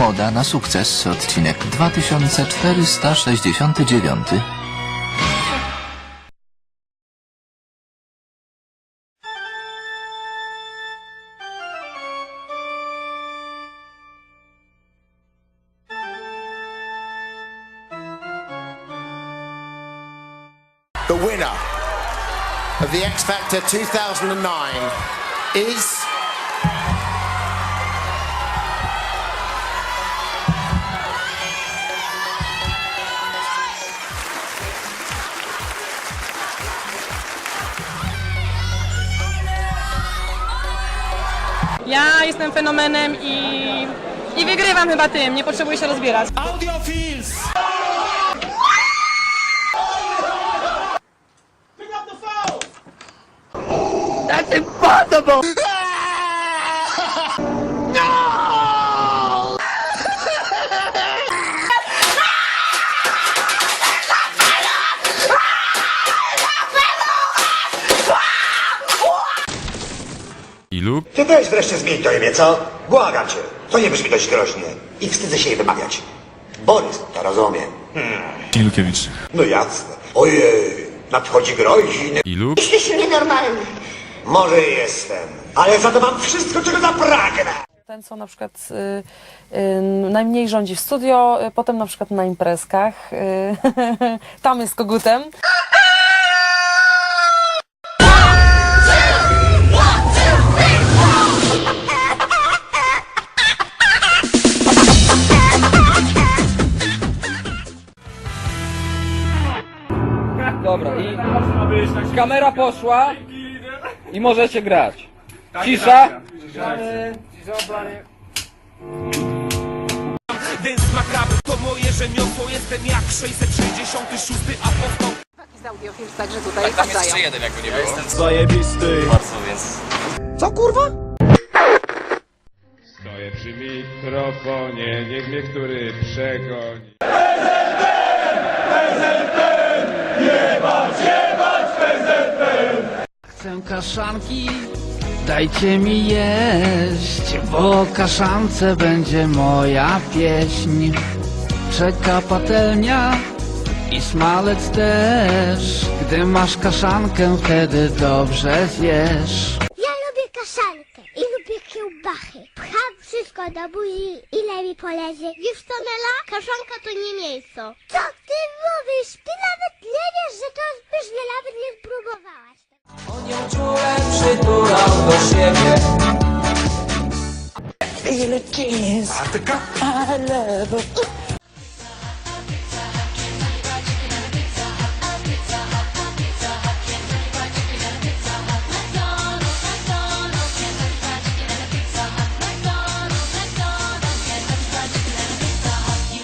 Moda na sukces, odcinek 2469. The winner of the X Factor 2009 is. Ja jestem fenomenem i, i wygrywam chyba tym, nie potrzebuję się rozbierać. Ty też wreszcie zmień to imię, co? Błagam cię. To nie brzmi dość groźnie. I wstydzę się jej wymawiać. Borys, to rozumiem. Ilukiewicz. No jasne. Ojej, nadchodzi groźny. Ilu? Jesteś nienormalny. Może jestem, ale za to mam wszystko, czego zapragnę. Ten, co na przykład y, y, najmniej rządzi w studio, y, potem na przykład na imprezkach. Y, tam jest kogutem. I kamera poszła i możecie grać. Cisza. Dance makabry to moje rzemiosło Jestem jak 666 apostoł Z Audiofilms także tutaj wracają. Stoję przy mikrofonie, niech mnie który przegoni. Kaszanki, dajcie mi jeść, bo o kaszance będzie moja pieśń. Czeka patelnia i smalec też, gdy masz kaszankę, wtedy dobrze zjesz. Ja lubię kaszankę i lubię kiełbachy. Pcham wszystko do buzi, ile mi poleży. Wiesz co, Nela? Kaszanka to nie mięso. Co ty mówisz?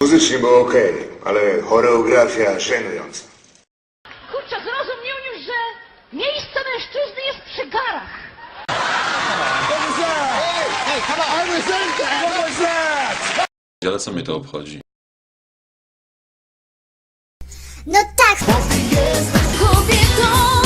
Muzycznie było okej, ale choreografia szenująca. Kurczę, zrozumiał już, że miejsce mężczyzny jest przy garach. Ale co mnie to obchodzi? No tak. Kobietą.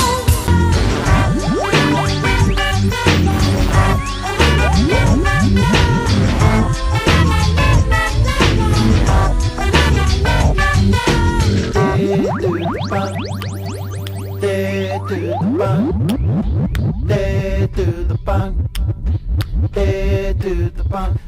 Dead to the bunk, dead to the bunk.